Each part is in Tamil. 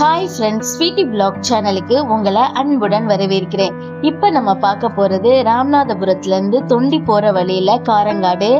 ஹாய் ஃப்ரெண்ட்ஸ் ஸ்வீட்டி பிளாக் சேனலுக்கு உங்களை அன்புடன் வரவேற்கிறேன். இப்போ நம்ம பார்க்க போகிறது ராமநாதபுரத்துலேருந்து தொண்டி போகிற வழியில் காரங்காடு.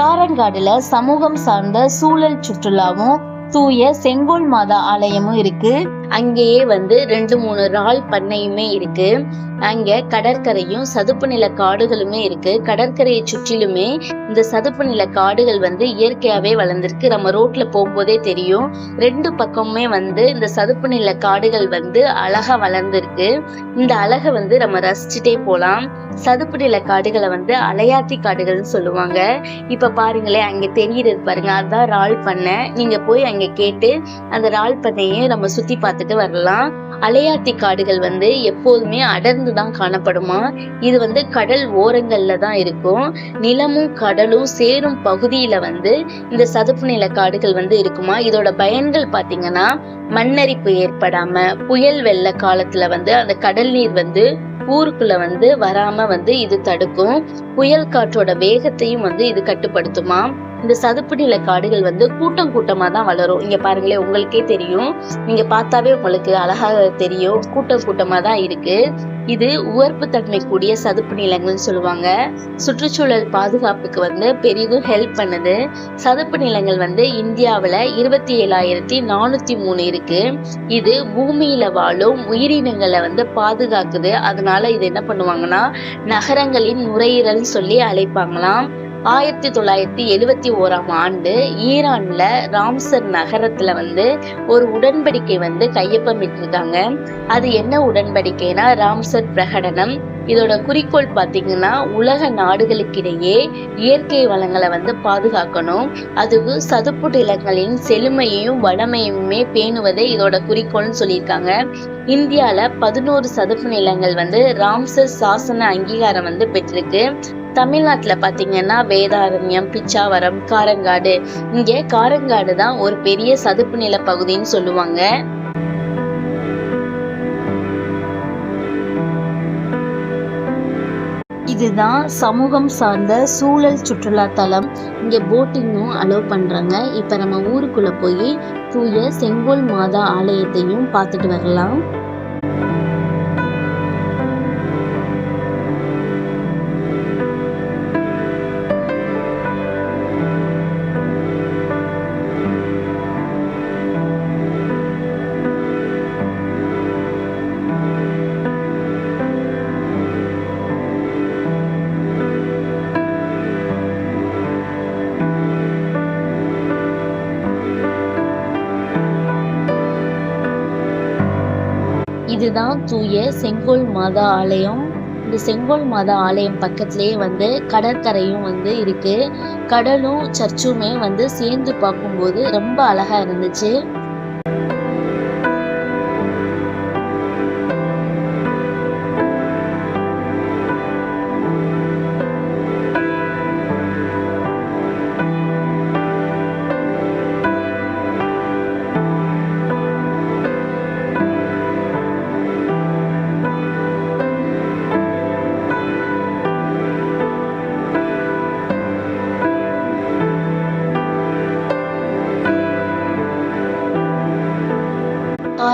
காரங்காடில் சமூகம் சார்ந்த சூழல் சுற்றுலாவும் தூய செங்கோல் மாதா ஆலயமும் இருக்கு. அங்கேயே வந்து ரெண்டு மூணு ரால் பண்ணையுமே இருக்கு. அங்க கடற்கரையும் சதுப்பு நில காடுகளுமே இருக்கு. கடற்கரையை சுற்றிலுமே இந்த சதுப்பு நில காடுகள் வந்து இயற்கையாவே வளர்ந்துருக்கு. நம்ம ரோட்ல போகும்போதே தெரியும். ரெண்டு பக்கமுமே வந்து இந்த சதுப்பு நில காடுகள் வந்து அழகா வளர்ந்துருக்கு. இந்த அழகை வந்து நம்ம ரசிச்சுட்டே போலாம். சதுப்பு நில காடுகளை வந்து அலையாத்தி காடுகள்னு சொல்லுவாங்க. இப்ப பாருங்களேன் அங்க தெரியுறது பாருங்க. அதுதான் ரால் பண்ணை. நீங்க போய் அங்க கேட்டு அந்த ரால் நம்ம சுத்தி பார்த்துட்டு வரலாம். அலையாத்தி காடுகள் வந்து எப்போதுமே அடர்ந்து தான் காணப்படுமா? இது வந்து கடல் ஓரங்கள்ல தான் இருக்கும். நிலமும் கடலும் சேரும் பகுதியில வந்து இந்த சதுப்பு நில காடுகள் வந்து இருக்குமா? இதோட பயன்கள் பாத்தீங்கன்னா மண்ணரிப்பு ஏற்படாம புயல் வெள்ள காலத்துல வந்து அந்த கடல் நீர் வந்து ஊருக்குள்ள வந்து வராம வந்து இது தடுக்கும். புயல் காற்றோட வேகத்தையும் வந்து இது கட்டுப்படுத்துமா? இந்த சதுப்பு நில காடுகள் வந்து கூட்டம் கூட்டமா தான் வளரும். இங்க பாருங்களேன் உங்களுக்கே தெரியும். நீங்க பார்த்தாவே உங்களுக்கு அழகாக தெரியும். கூட்டம் கூட்டமா தான் இருக்கு. இது உவர்ப்பு தன்மை கூடிய சதுப்பு நிலங்கள்னு சொல்லுவாங்க. சுற்றுச்சூழல் பாதுகாப்புக்கு வந்து பெரிதும் ஹெல்ப் பண்ணுது. சதுப்பு நிலங்கள் வந்து இந்தியாவில் இருபத்தி ஏழாயிரத்தி நானூத்தி மூணு இருக்கு. இது பூமியில வாழும் உயிரினங்களை வந்து பாதுகாக்குது. அதனால இது என்ன பண்ணுவாங்கன்னா நகரங்களின் நுரையீரல் அப்படின்னு சொல்லி அழைப்பாங்களாம். ஆயிரத்தி தொள்ளாயிரத்தி எழுவத்தி ஓராம் ஆண்டு ஈரான்ல ராம்சர் நகரத்துல வந்து ஒரு உடன்படிக்கை வந்து கையொப்பமிட்டிருக்காங்க. அது என்ன உடன்படிக்கைனா ராம்சர் பிரகடனம். இதோட குறிக்கோள் பாத்தீங்கன்னா உலக நாடுகளுக்கிடையே இயற்கை வளங்களை வந்து பாதுகாக்கணும். அதுவும் சதுப்பு நிலங்களின் செழுமையையும் வளமையுமே பேணுவதே இதோட குறிக்கோள்னு சொல்லியிருக்காங்க. இந்தியால பதினோரு சதுப்பு நிலங்கள் வந்து ராம்சர் சாசன அங்கீகாரம் வந்து பெற்றிருக்கு. தமிழ்நாட்டில் பார்த்தீங்கன்னா வேதாரண்யம் பிச்சாவரம் காரங்காடு. இங்கே காரங்காடு தான் ஒரு பெரிய சதுப்பு நில பகுதின்னு சொல்லுவாங்க. இதுதான் சமூகம் சார்ந்த சூழல் சுற்றுலா தலம். இங்கே போட்டிங்கும் அலோவ் பண்ணுறாங்க இப்போ நம்ம ஊருக்குள்ளே போய் தூய செங்கோல் மாதா ஆலயத்தையும் பார்த்துட்டு வரலாம். இதுதான் தூய செங்கோல் மாதா ஆலயம். இந்த செங்கோல் மாதா ஆலயம் பக்கத்திலேயே வந்து கடற்கரையும் வந்து இருக்கு. கடலும் சர்ச்சுமே வந்து சேர்ந்து பார்க்கும்போது ரொம்ப அழகா இருந்துச்சு.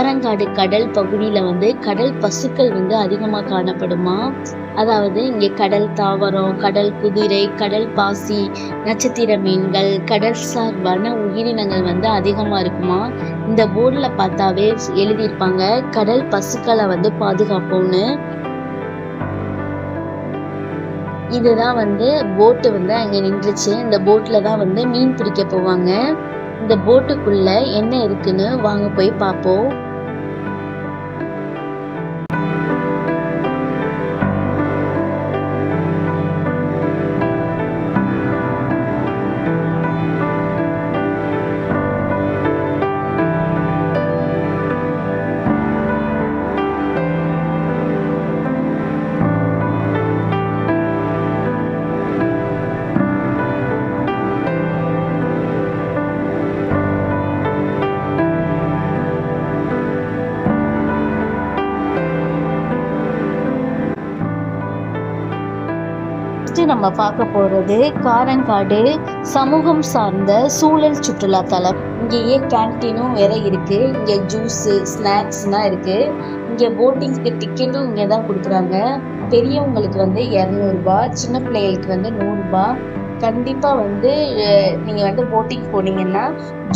ஆரங்காடு கடல் பகுதியில் வந்து கடல் பசுக்கள் வந்து அதிகமாக காணப்படுமா? அதாவது இங்கே கடல் தாவரம் கடல் குதிரை கடல் பாசி நட்சத்திர மீன்கள் கடல்சார் வன உயிரினங்கள் வந்து அதிகமாக இருக்குமா? இந்த போர்டில் பார்த்தாவே எழுதியிருப்பாங்க கடல் பசுக்களை வந்து பாதுகாப்போம்னு. இதுதான் வந்து போட்டு வந்து அங்கே நின்றுச்சு. இந்த போட்டில் தான் வந்து மீன் பிடிக்க போவாங்க. இந்த போட்டுக்குள்ள என்ன இருக்குன்னு வாங்க போய் பார்ப்போம். நம்ம பார்க்க போறது காரங்காடு சமூகம் சார்ந்த சூழல் சுற்றுலா தலம். இங்கேயே கேன்டீனும் வேற இருக்கு. இங்கே ஜூஸு ஸ்நாக்ஸ்லாம் இருக்கு. இங்க போட்டிங்க்கு டிக்கெட்டும் இங்கே தான் கொடுக்குறாங்க. பெரியவங்களுக்கு வந்து இரநூறுபா சின்ன பிள்ளைகளுக்கு வந்து நூறுரூபா கண்டிப்பாக வந்து நீங்கள் வந்து போட்டிங் போனீங்கன்னா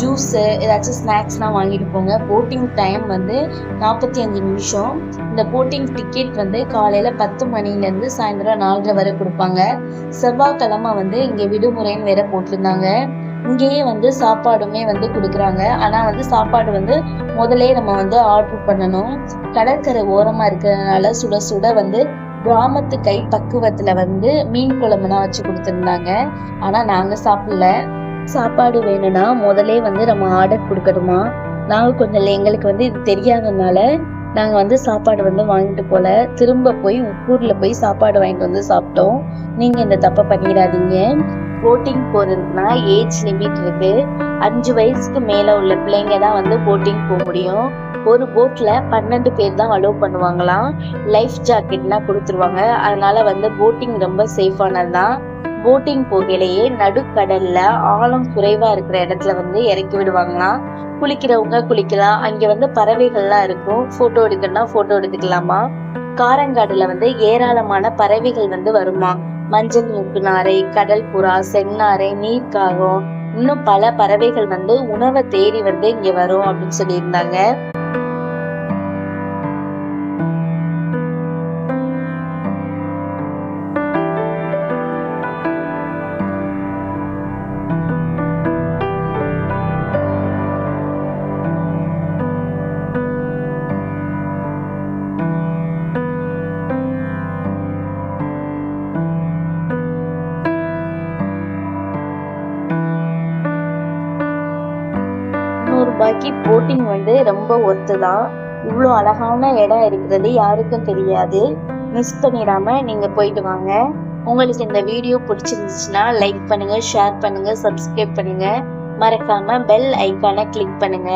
ஜூஸு ஏதாச்சும் ஸ்நாக்ஸ்லாம் வாங்கிட்டு போங்க. போட்டிங் டைம் வந்து நாற்பத்தி அஞ்சு நிமிஷம். இந்த போட்டிங் டிக்கெட் வந்து காலையில் பத்து மணிலேருந்து சாயந்தரம் நாலரை வரை கொடுப்பாங்க. செவ்வாய்க்கிழமை வந்து இங்கே விடுமுறைன்னு வேற போட்டிருந்தாங்க. இங்கேயே வந்து சாப்பாடுமே வந்து கொடுக்குறாங்க. ஆனால் வந்து சாப்பாடு வந்து முதலே நம்ம வந்து ஆர்டர் பண்ணணும். கடற்கரை ஓரமாக இருக்கிறதுனால சுட சுட வந்து கிராமத்து கை பக்குவத்துல வந்து மீன் குழம்புலாம் வச்சு கொடுத்துருந்தாங்க. ஆனா நாங்க சாப்பிடல. சாப்பாடு வேணும்னா முதலே வந்து நம்ம ஆர்டர் கொடுக்கணுமா? நாங்க கொஞ்சம் எங்களுக்கு வந்து இது தெரியாதனால நாங்க வந்து சாப்பாடு வந்து வாங்கிட்டு போல. திரும்ப போய் உப்பூர்ல போய் சாப்பாடு வாங்கிட்டு வந்து சாப்பிட்டோம். நீங்க இந்த தப்பை பண்ணிடாதீங்க. போட்டிங் போறதுக்குனா ஏஜ் லிமிட் இருக்கு. அஞ்சு வயசுக்கு மேல உள்ள பிள்ளைங்க தான் வந்து போட்டிங் போக முடியும். ஒரு போட்ல பன்னெண்டு பேர் தான் அலோவ் பண்ணுவாங்களாம். லைஃப் ஜாக்கெட்லாம் கொடுத்துருவாங்க. அதனால வந்து போட்டிங் ரொம்ப சேஃபானது தான். போட்டிங் போகையிலேயே நடுக்கடல்ல ஆழம் குறைவா இருக்கிற இடத்துல வந்து இறக்கி விடுவாங்களாம். குளிக்கிறவங்க குளிக்கலாம். அங்க வந்து பறவைகள்லாம் இருக்கும். போட்டோ எடுக்கணும்னா போட்டோ எடுத்துக்கலாமா காரங்காடுல வந்து ஏராளமான பறவைகள் வந்து வருமா மஞ்சள் மூக்கு நாரை கடல் புறா செந்நாரை நீர்க்காகம் இன்னும் பல பறவைகள் வந்து உணவை தேடி வந்து இங்க வரும் அப்படின்னு சொல்லியிருந்தாங்க. ரூபாய்க்கு போட்டிங் வந்து ரொம்ப ஒர்த்து தான் இவ்வளோ அழகான இடம் இருக்கிறது யாருக்கும் தெரியாது. மிஸ் பண்ணிடாம நீங்க போயிட்டு வாங்க. உங்களுக்கு இந்த வீடியோ பிடிச்சிருந்துச்சுன்னா லைக் பண்ணுங்க ஷேர் பண்ணுங்க சப்ஸ்கிரைப் பண்ணுங்க. மறக்காம பெல் ஐக்கானை கிளிக் பண்ணுங்க.